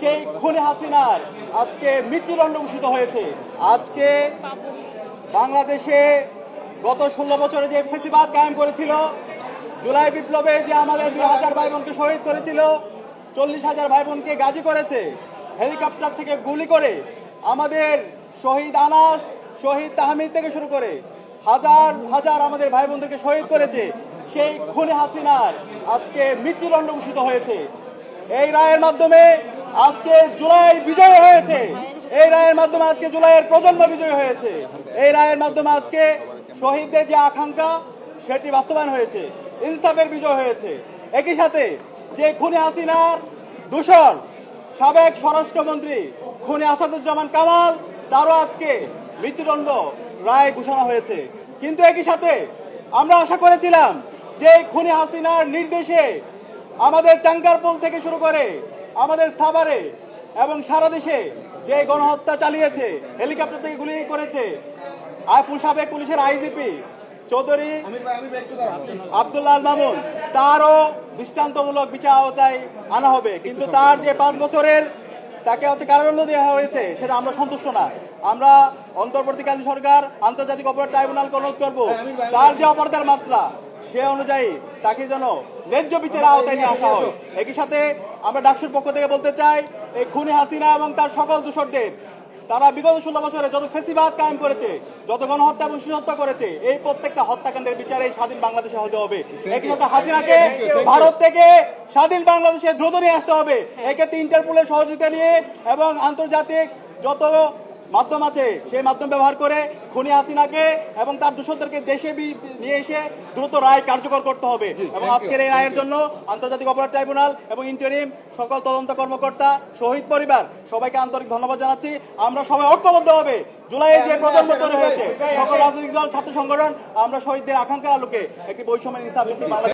সেই খুনে হাসিনার? আজকে মৃত্যুদণ্ড ঘোষিত হয়েছে। আজকে বাংলাদেশে গত ষোলো বছরে যে ফেসিবাদ কায়েম করেছিল, জুলাই বিপ্লবে যে আমাদের দুই হাজার ভাই বোনকে শহীদ করেছিল, চল্লিশ হাজার ভাই বোনকে গাজী করেছে, হেলিকপ্টার থেকে গুলি করে আমাদের শহীদ আনাস, শহীদ তাহমিদ থেকে শুরু করে হাজার হাজার আমাদের ভাই বোনদেরকে শহীদ করেছে, সেই খুনে হাসিনার আজকে মৃত্যুদণ্ড ঘোষিত হয়েছে। এই রায়ের মাধ্যমে আজকে জুলাই বিজয় হয়েছে। এই রায়ের মাধ্যমে আজকে জুলাইয়ের প্রজন্ম বিজয় হয়েছে। এই রায়ের মাধ্যমে আজকে শহীদদের যে আকাঙ্ক্ষা, সেটি বাস্তবায়ন হয়েছে। ইনসাফের বিজয় হয়েছে। একই সাথে যে খুনি হাসিনার দূষণ, সাবেক স্বরাষ্ট্রমন্ত্রী খুনি আসাদুজ্জামান কামাল, তারও আজকে মৃত্যুদণ্ড রায় ঘোষণা হয়েছে। কিন্তু একই সাথে আমরা আশা করেছিলাম যে খুনি হাসিনার নির্দেশে আমাদের চাঙ্কারপোল থেকে শুরু করে আমাদের সাভারে এবং সারা দেশে যে গণহত্যা চালিয়েছে হেলিকপ্টার থেকে গুলি করেছে আর সাবেক পুলিশের আইজিপি চৌধুরী আব্দুল্লাহ মামুন তারও দৃষ্টান্তমূলক বিচার আওতায় আনা হবে। কিন্তু তার যে পাঁচ বছরের তাকে হচ্ছে কারাদণ্ড দেওয়া হয়েছে সেটা আমরা সন্তুষ্ট না। আমরা অন্তর্বর্তীকালীন সরকার আন্তর্জাতিক অপরাধ ট্রাইব্যুনালকে অনুরোধ করব। তার যে অপরাধের মাত্রা সে অনুযায়ী তাকে যেন ন্যায্য বিচারের আওতায় নিয়ে আসা হয়। একই সাথে আমরা ডাকসুর পক্ষ থেকে বলতে চাই, এই খুনি হাসিনা এবং তার সকল দূষরদের, তারা বিগত ষোলো বছরে যত ফেসিবাদ কায়েম করেছে, যত গণহত্যা এবং সুহত্যা করেছে, এই প্রত্যেকটা হত্যাকাণ্ডের বিচারে স্বাধীন বাংলাদেশে হতে হবে। একই সাথে হাসিনাকে ভারত থেকে স্বাধীন বাংলাদেশে দ্রুত নিয়ে আসতে হবে। এক্ষেত্রে ইন্টারপোলের সহযোগিতা নিয়ে এবং আন্তর্জাতিক যত মাধ্যম আছে সেই মাধ্যম ব্যবহার করে খুনি হাসিনাকে এবং তার দূষণদেরকে দেশে নিয়ে এসে দ্রুত রায় কার্যকর করতে হবে। এবং আজকের এই রায়ের জন্য আন্তর্জাতিক অপরাধ ট্রাইব্যুনাল এবং ইন্টারিম সকল তদন্ত কর্মকর্তা শহীদ পরিবার সবাইকে আন্তরিক ধন্যবাদ জানাচ্ছি। আমরা সবাই ঐক্যবদ্ধ হবে। জুলাই যে প্রজন্ম তৈরি হয়েছে সকল রাজনৈতিক দল ছাত্র সংগঠন আমরা শহীদদের আকাঙ্ক্ষার আলোকে একটি বৈষম্য ইনসাফ নীতি বাংলাদেশ